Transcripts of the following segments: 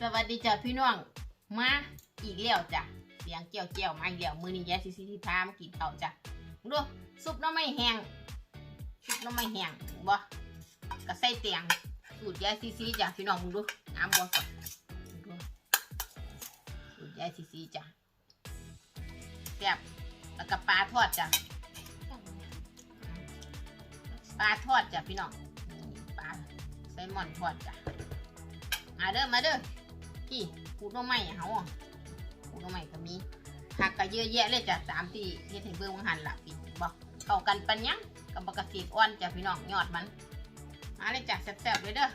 สวัสดีจ้ะพี่น้องมาอีกแล้วจ้ะเสียงเกี่ยวเกี่ยวๆมาอีกแล้วมือนี้แย่ซิซิที่พามากินข้าจ้ะดูซุปน้ำไม่แห้งซุปน้ำไม่แห้งบ่ก็ใส่เตียงสูตรแย่ซิซิจ้ะพี่น้องมึงดูน้ำบ่ก่อนดูสูตรแย่ซิซิจ้ะแซ่บแล้วก็ปลาทอดจ้ะปลาทอดจ้ะพี่น้องปลาไซมอนทอดจ้ะ มาเด้อมาเด้อพี่ปูน้องใหม่เขาอะปูน้องใหม่ก็มีผักก็เยอะแยะเลยจ้ะตามที่เฮ็ดให้เบิ่งวังหันละพี่บอกเข้ากันปัญญังกับปกติอ่อนจ้ะพี่น้องยอดมันมาเลยจ้ะแซ่บๆเลยเด้อ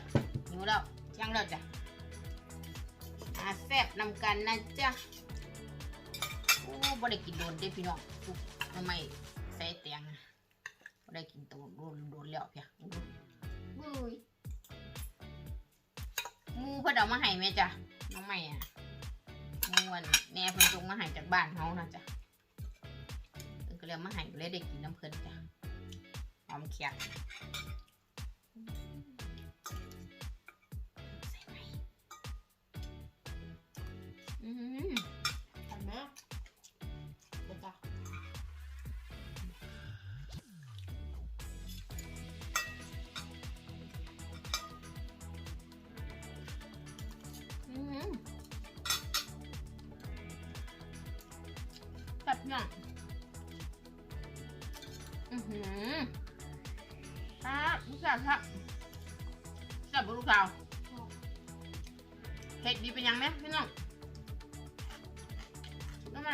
หิวแล้วยังแล้วจ้ะมาแซ่บนำกันนะจ๊ะโอ้บ่ได้กินโดนเด้พี่น้องซุปน้องใหม่ใส่เตียงบ่ได้กินตัวโดนโดนแล้วเพียบุ้ย มูเพิ่นเอามาให้แม่จ้ะน้องใหม่อะมูวันแม่เพิ่นจงมาให้จากบ้านเขานะจ้ะเพิ่นก็เลยเอามาให้เลยได้กินน้ำเพิ่นจ้ะหอมเขียดใส่ไหมอืม เนี่ยอือหือครับลูกสาวครับจับลูกสาวเผ็ดดีเป็นยังไหมพี่น้องทำไม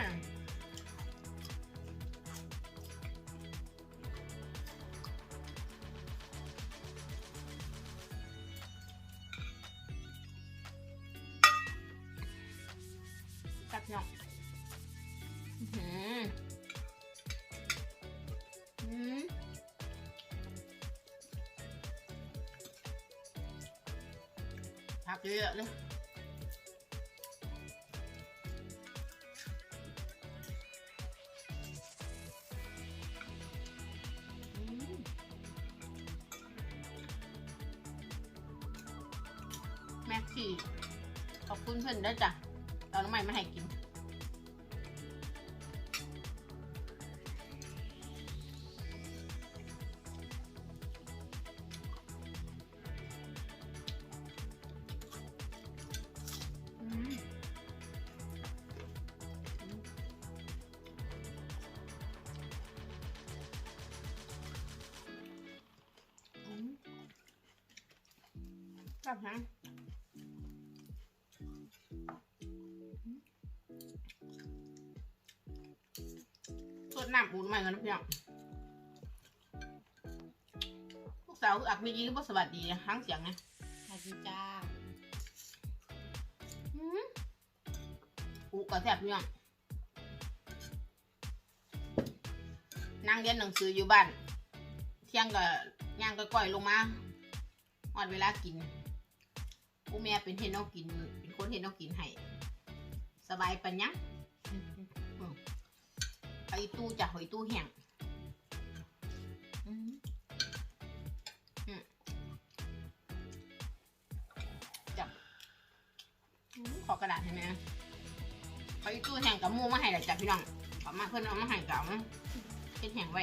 ผักเยอะๆเลยแม็กซี่ขอบคุณเพื่อนด้วยจ้ะตอนน้ำใหม่มาให้กิน กลับฮะสดน้ำปูนใหม่กันนะพี่น้องลูกสาวคืออักมีดีก็บ่สวัสดีนะทั้งเสียงนะสวัสดีจ้าอืมอูก็แซ่บพี่น้องนั่งเรียนหนังสืออยู่บ้าน เที่ยงก็ย่างก็ก่อยลงมาหอดเวลากิน ผู้แม่เป็นเห็นนกกิน เป็นคนเห็นนกกินให้สบายปัญญังหอตู้จากหอยตู้แห้งอืมอืมจับขอกระดาษให้ไหมหอยตู้แห้งกับหมูมาให้หละจ้ะพี่น้องเอามาเพื่อนเอามาให้กับเป็นแห้งไว้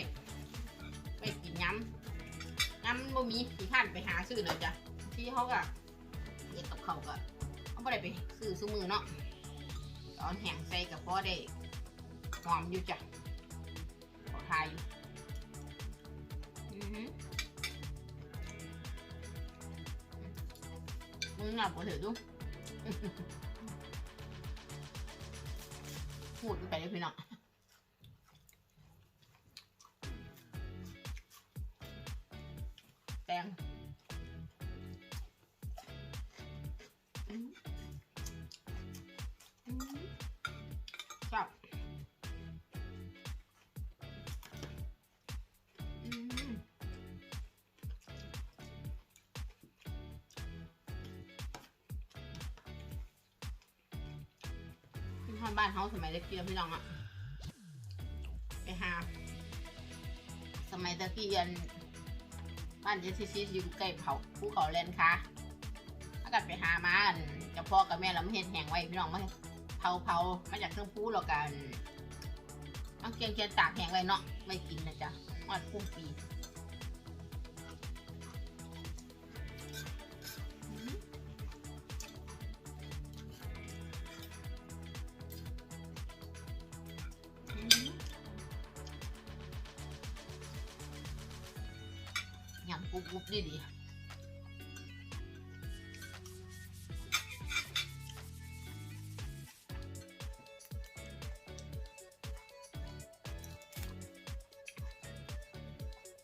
ไว้กินย้ำย้ำบ่มีขี้ข้านไปหาซื้อหน่อยจ้ะที่เขาก็ เขาก็เขาไม่ได้ไปซื้อซื้อมือเนาะตอนแห้งใส่กับพ่อได้หอมอยู่จ้ะขอทายอยู่อือหือมึงหลับก็ถือดูพูดไปเลยพี่น้อง ที่าบ้านเขาสมัยเด็กเกียพี่น้องอะไปหา สมัยตะกี้ยันบ้านเจสซี่อยู่ใกล้เผาภูเขาแลนค่ะอกันไปหามาอันกับพ่อกับแม่เราไม่เห็นแหงไว้พี่น้องไมาเผาเผามาจากเครื่องพูแล้วกันมาเคียงเคียงตากแหงไว้เนาะไม่กินนะจ๊ะอดพุ่งปี กรุบกรุบดีดี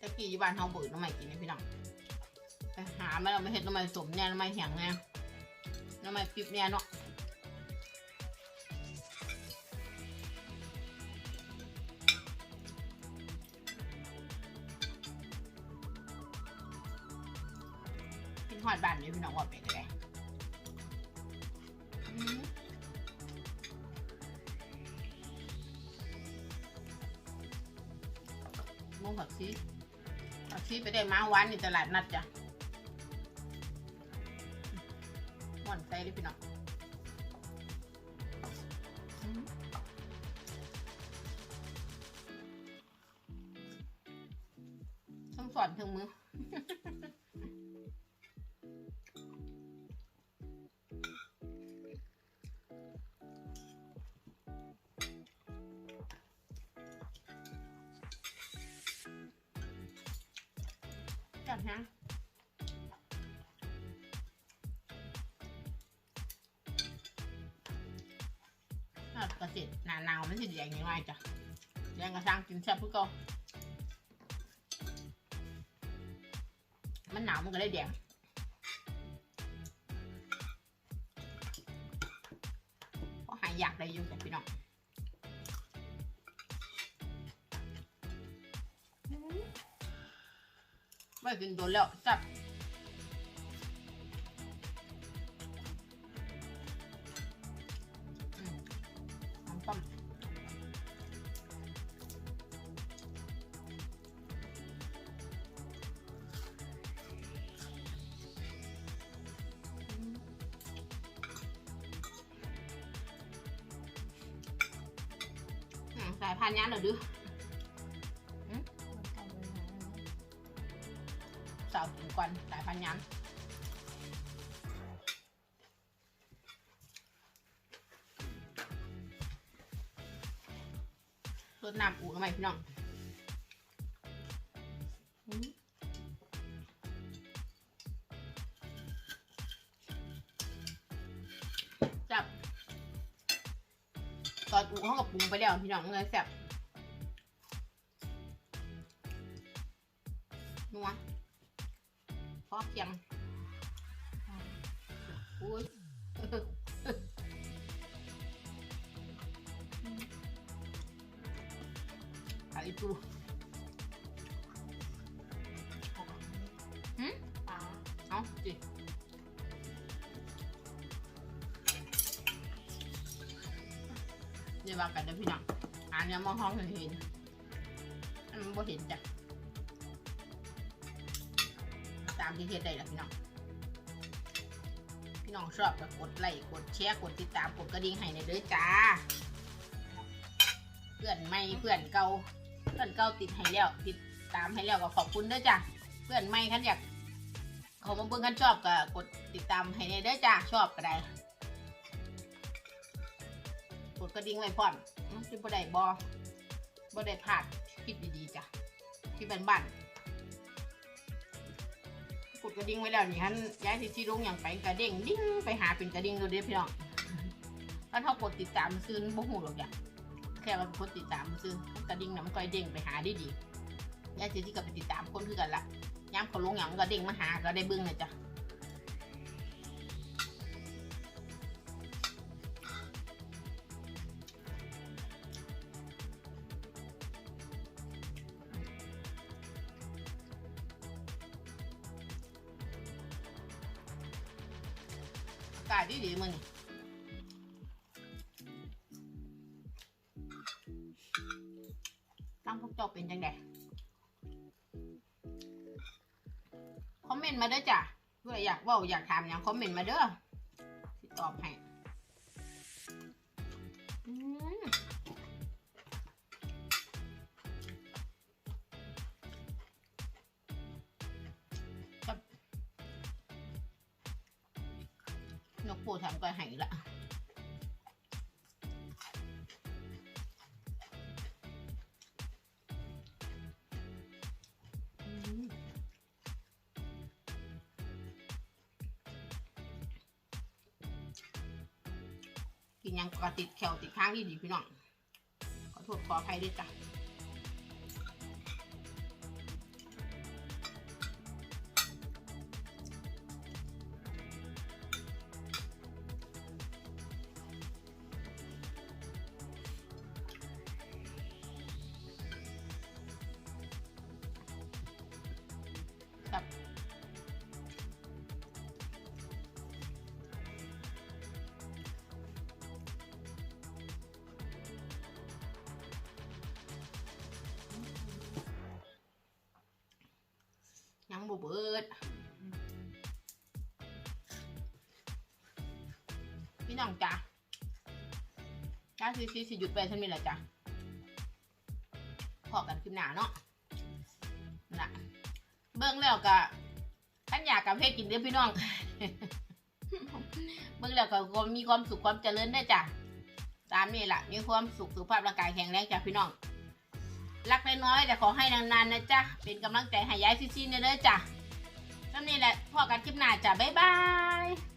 ตะกี้ยู่บ้านเฮาเบิดน้ำใหม่กินนะพี่น้องไปหามาเราไม่เห็นน้ำใหม่สมเนี่ยน้ำใหม่แห้งเนี่ยน้ำใหม่ปิ๊บเนี่ยเนาะ มงผักชีผักชีไปได้มาวานในตลาดนัดจ้ะม่อนใส่เลยพี่น้องอืมต้องสอนถึงมือ ถ้ากระเสร็จหนาหนาวมันสิแดงยังไงจ้ะแดงกระซังกินแซ่บพื่อเก็มันหนาวมันก็เลยแดงก็หายอยากได้อยู่จ้ะพี่น้องไม่กินโดนแล้วจับายพันธุ์นี้เหรอดื้อสาวกินก่อนสายพันธุ์ยันรดน้ำอูทำไมพี่น้อง อนอูเขากับปรุงไปแล้วพี่น้องเลยแซ่บนัวพอเคียงอุ้ยอะไรตูปลาเอาจิ วว่ากันเด้อพี่น้องอ่านนี่ยมองห้องเห็นเห็นอันมันบ่เห็นจ้ะตามที่เฮ็ดได้ล้วพี่น้องพี่น้องชอบก็กดไลค์กดแชร์กดติดตามกดกระดิ่งให้ในเด้อจ้า เพื่อนใหม่เพื่อนเก่าเพื่อนเก่าติดให้แล้วติดตามให้แล้วก็ขอบคุณเด้อจ้าเพื่อนใหม่คันอยากเขามาเบิ่งคันชอบก็กดติดตามให้ในเด้อจ้าชอบก็ได้ กระดิ่งไว้พร้อมมันสิบ่ได้บ่บ่ได้พลาดคลิปดีๆจ้ะคลิปบ้านๆกดกระดิ่งไว้แล้วนี่ฮันย้ายที่ที่ลงอย่างไปกระเด้งดิ้งไปหาเป็นกระดิ่งดูเด้อพี่น้องแล้วถ้ากดติดตามซื้อบ่หูหรอกอย่างแค่ว่ากดติดตามซื้อกระดิ่งน่ะมันก็เด้งไปหาได้ดีย้ายที่ที่ก็ไปติดตามคนคือกันละย้ำเขาลงอย่างมันก็เด้งมาหาก็ได้เบิ้งเลยจ้ะ กาศดีดีมือนี่ตั้งพวกเจ้าเป็นจังไดคอมเมนต์มาเด้อจ้ะเพื่ออยากว่าอยากถามอย่างคอมเมนต์มาเด้อตอบให้ ปูทำก็ให้ละกินยังกระติดแขวติดข้างที่ดีพี่น้องขอโทษขออภัยด้วยจ้ะับยังบ่เบิดพี่น้องจ้ะจ้าซีซีสิหยุดไปฉันมีแหละจ้ะพอกันขึ้นหนาเนาะนะ เบิ้งแล้วก็ท่านอยากกับเพศกินเด้อพี่น้อง เบิ้งแล้วก็มีความสุขความเจริญได้จ้ะ ตามนี่แหละมีความสุขสุขภาพร่างกายแข็งแรงจ้ะพี่น้อง รักน้อยๆแต่ขอให้นานๆนะจ๊ะ เป็นกำลังใจให้ย้ายซิซี่เด้อจ้ะนั่นนี่แหละพ่อกันคลิปหน้าจ้ะบ๊ายบาย